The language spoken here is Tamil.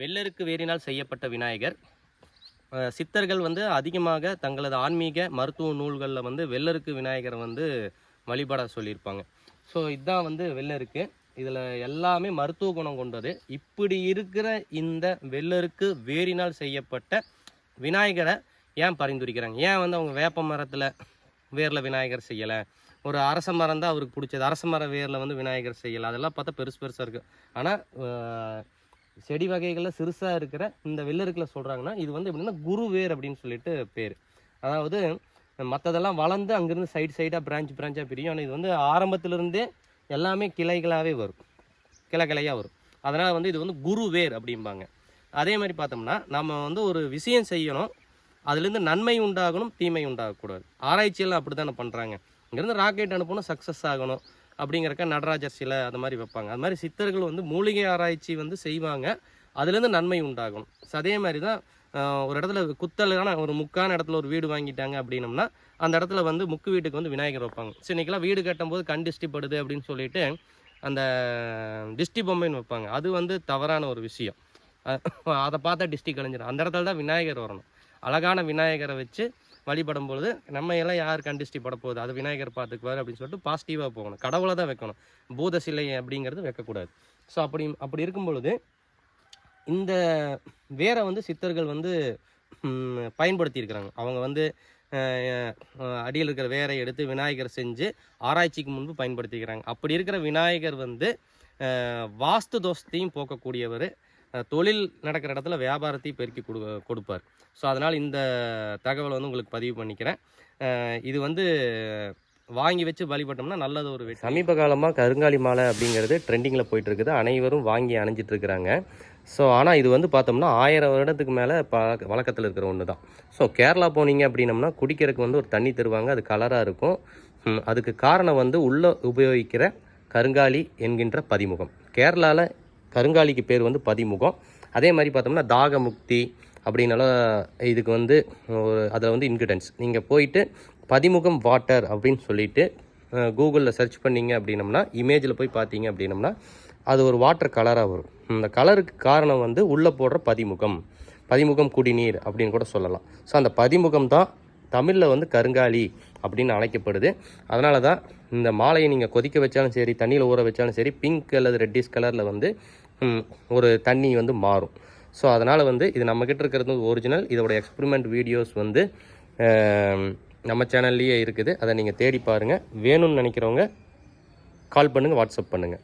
வெள்ளருக்கு வேரினால் செய்யப்பட்ட விநாயகர். சித்தர்கள் வந்து அதிகமாக தங்களது ஆன்மீக மருத்துவ நூல்களில் வந்து வெள்ளருக்கு விநாயகரை வந்து வழிபட சொல்லியிருப்பாங்க. ஸோ இதுதான் வந்து வெள்ளருக்கு. இதில் எல்லாமே மருத்துவ குணம் கொண்டது. இப்படி இருக்கிற இந்த வெள்ளருக்கு வேரினால் செய்யப்பட்ட விநாயகரை ஏன் பரிந்துரைக்கிறாங்க? ஏன் வந்து அவங்க வேப்ப மரத்தில் வேரில் விநாயகர் செய்யலை? ஒரு அரச மரம் தான் அவருக்கு பிடிச்சது. அரச மர வேரில் வந்து விநாயகர் செய்யலை. அதெல்லாம் பார்த்தா பெருசு பெருசாக இருக்குது ஆனால் செடி வகைகளில் சிறுசாக இருக்கிற இந்த வெள்ளருக்கில் சொல்கிறாங்கன்னா இது வந்து எப்படின்னா குருவேர் அப்படின்னு சொல்லிட்டு பேர். அதாவது மற்றதெல்லாம் வளர்ந்து அங்கேருந்து சைடு சைடாக பிரான்ச் பிரான்ச்சாக பிரியும். ஆனால் இது வந்து ஆரம்பத்திலிருந்தே எல்லாமே கிளைகளாகவே வரும். கிளை கிளையாக வரும். அதனால் வந்து இது வந்து குருவேர் அப்படிம்பாங்க. அதே மாதிரி பார்த்தோம்னா நம்ம வந்து ஒரு விஷயம் செய்யணும். அதுலேருந்து நன்மை உண்டாகணும் தீமை உண்டாகக்கூடாது. ஆராய்ச்சியெல்லாம் அப்படி தானே பண்ணுறாங்க இங்கேருந்து ராக்கெட் அனுப்பணும் சக்ஸஸ் ஆகணும். அப்படிங்கிறக்க நடராஜர் சிலை அது மாதிரி வைப்பாங்க. அது மாதிரி சித்தர்கள் வந்து மூலிகை ஆராய்ச்சி வந்து செய்வாங்க. அதுலேருந்து நன்மை உண்டாகும். ஸோ அதே மாதிரி தான் ஒரு இடத்துல குத்தலான ஒரு முக்கான இடத்துல ஒரு வீடு வாங்கிட்டாங்க அப்படின்னம்னா அந்த இடத்துல வந்து முக்கு வீட்டுக்கு வந்து விநாயகர் வைப்பாங்க. சரி வீடு கட்டும்போது கண் டிஸ்டி படுது அப்படின்னு சொல்லிட்டு அந்த டிஸ்டி பொம்மைன்னு வைப்பாங்க. அது வந்து தவறான ஒரு விஷயம். அதை பார்த்தா டிஸ்டி கலைஞர் அந்த இடத்துல தான் விநாயகர் வரணும். அழகான விநாயகரை வச்சு வழிபடும் பொழுது நம்ம எல்லாம் யார் கண்டிஸ்டி பட போகுது? அது விநாயகர் பார்த்துக்குவார் அப்படின்னு சொல்லிட்டு பாசிட்டிவாக போகணும். கடவுளை தான் வைக்கணும். பூத சிலை அப்படிங்கிறது வைக்கக்கூடாது. ஸோ அப்படி அப்படி இருக்கும் பொழுது இந்த வேரை வந்து சித்தர்கள் வந்து பயன்படுத்தியிருக்கிறாங்க. அவங்க வந்து அடியில் இருக்கிற வேரை எடுத்து விநாயகர் செஞ்சு ஆராய்ச்சிக்கு முன்பு பயன்படுத்திக்கிறாங்க. அப்படி இருக்கிற விநாயகர் வந்து வாஸ்து தோஷத்தையும் போக்கக்கூடியவர். தொழில் நடக்கிற இடத்துல வியாபாரத்தையும் பெருக்கி கொடு கொடுப்பார். ஸோ அதனால் இந்த தகவலை வந்து உங்களுக்கு பதிவு பண்ணிக்கிறேன். இது வந்து வாங்கி வச்சு வழிபட்டோம்னா நல்லது ஒரு வெற்றி. சமீப காலமாக கருங்காலி மாலை அப்படிங்கிறது ட்ரெண்டிங்கில் போயிட்டு இருக்குது அனைவரும் வாங்கி அணிஞ்சிட்டு இருக்கிறாங்க ஸோ ஆனால் இது வந்து பார்த்தோம்னா ஆயிரம் வருடத்துக்கு மேலே ப வழக்கத்தில் இருக்கிற ஒன்று தான் ஸோ கேரளா போனீங்க அப்படின்னம்னா குடிக்கிறதுக்கு வந்து ஒரு தண்ணி தருவாங்க. அது கலராக இருக்கும். அதுக்கு காரணம் வந்து உள்ளே உபயோகிக்கிற கருங்காலி என்கின்ற பதிமுகம். கேரளாவில் கருங்காலிக்கு பேர் வந்து பதிமுகம். அதே மாதிரி பார்த்தோம்னா தாகமுக்தி அப்படின்னாலும் இதுக்கு வந்து ஒரு அதில் வந்து இன்க்ரிடன்ஸ் நீங்கள் போயிட்டு பதிமுகம் வாட்டர் அப்படின்னு சொல்லிட்டு கூகுளில் சர்ச் பண்ணீங்க அப்படின்னம்னா இமேஜில் போய் பார்த்தீங்க அப்படின்னம்னா அது ஒரு வாட்டர் கலராக வரும். இந்த கலருக்கு காரணம் வந்து உள்ளே போடுற பதிமுகம். பதிமுகம் குடிநீர் அப்படின்னு கூட சொல்லலாம். ஸோ அந்த பதிமுகம் தான் தமிழில் வந்து கருங்காலி அப்படின்னு அழைக்கப்படுது. அதனால தான் இந்த மாலையை நீங்கள் கொதிக்க வச்சாலும் சரி தண்ணியில் ஊற வச்சாலும் சரி பிங்க் அல்லது ரெட்டிஷ் கலரில் வந்து ஒரு தண்ணி வந்து மாறும். ஸோ அதனால் வந்து இது நம்மக்கிட்ட இருக்கிறது ஒரிஜினல் இதோட எக்ஸ்பிரிமெண்ட் வீடியோஸ் வந்து நம்ம சேனல்லையே இருக்குது. அதை நீங்கள் தேடி பாருங்கள் வேணும்னு நினைக்கிறவங்க கால் பண்ணுங்கள் வாட்ஸ்அப் பண்ணுங்கள்